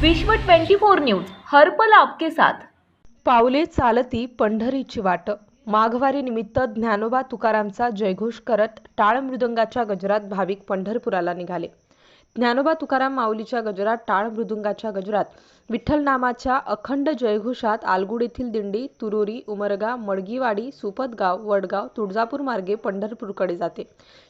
विश्व 24 न्यूज हर्पल आपके साथ. पावले चालती पंढरीची वाट. माघवारी निमित्त ज्ञानोबा तुकारामचा जयघोष करत टाळ मृदंगाच्या गजरात भाविक पंढरपुराला निघाले. ज्ञानोबा तुकाराम माऊलीच्या गजरात टाळ मृदुंगाच्या गजरात विठ्ठल नामाच्या अखंड जयघोषात आलगुड येथील दिंडी तुरोरी उमरगा मडगीवाडी सुपतगाव वडगाव तुळजापूर मार्गे पंढरपूरकडे जाते.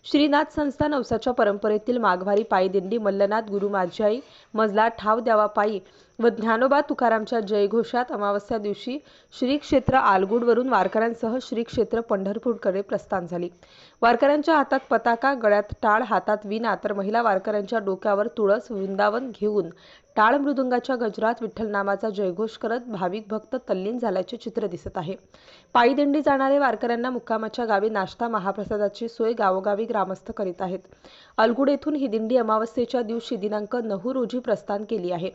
श्रीनाथ संस्था नवसाच्या परंपरेतील माघवारी पायी दिंडी मल्लनाथ गुरु माझी मजला ठाव द्यावा पायी व ज्ञानोबा तुकारामच्या जयघोषात अमावस्या दिवशी श्री क्षेत्र आलगुडवरून वारकऱ्यांसह श्री क्षेत्र पंढरपूरकडे प्रस्थान झाली. वारकऱ्यांच्या हातात पताका गळ्यात टाळ हातात विना तर महिला वारकऱ्यांच्या डोक्यावर तुळस वृंदावन घेऊन टाळ मृदुंगाच्या गजरात विठ्ठल नामाचा जयघोष करत भाविक भक्त तल्लीन झाल्याचे चित्र दिसत आहे. पायी दिंडी जाणारे वारकऱ्यांना मुक्कामाच्या गावी नाश्ता महाप्रसादाची सोय गावोगावी ग्रामस्थ करीत आहेत. अलगुड येथून ही दिंडी अमावस्येच्या दिवशी दिनांक नऊ रोजी प्रस्थान केली आहे.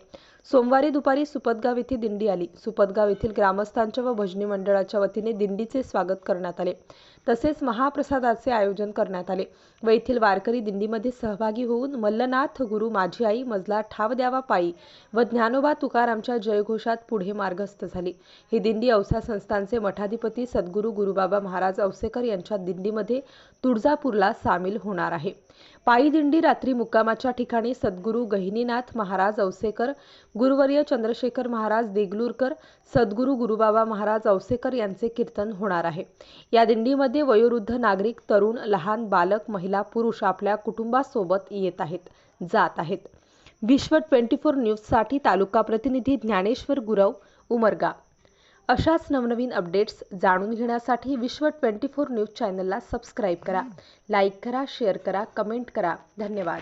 सोमवारी दुपारी सुपतगाव येथे दिंडी आली. सुपतगाव येथील ग्रामस्थांच्या व भजनी मंडळाच्या वतीने दिंडीचे स्वागत करण्यात आले. तसेच महाप्रसादाचे आयोजन करण्यात आले. व येथील वारकरी दिंडीमध्ये सहभागी होऊन मल्लनाथ गुरु माझी आई मजला ठाव द्यावा पायी व ज्ञानोबा तुकारामच्या जयघोषात पुढे मार्गस्थ झाली. ही दिंडी औसा संस्थानचे मठाधिपती सद्गुरू गुरुबाबा महाराज औसेकर यांच्या दिंडीमध्ये तुळजापूरला सामील होणार आहे. पायीदिंडी रात्री मुक्कामाच्या ठिकाणी सद्गुरू गहिनीनाथ महाराज औसेकर गुरुवर्य चंद्रशेखर महाराज देगलूरकर सद्गुरू गुरुबाबा महाराज औसेकर यांचे कीर्तन होणार आहे. या दिंडीमध्ये वयोवृद्ध नागरिक तरुण लहान बालक महिला पुरुष आपल्या कुटुंबासोबत येत आहेत जात आहेत. विश्व ट्वेंटी फोर न्यूजसाठी तालुका प्रतिनिधी ज्ञानेश्वर गुरव उमरगा. अशाच नवनवीन अपडेट्स जाणून घेण्यासाठी विश्व ट्वेंटी फोर न्यूज चॅनलला सबस्क्राईब करा. लाईक करा शेअर करा कमेंट करा. धन्यवाद.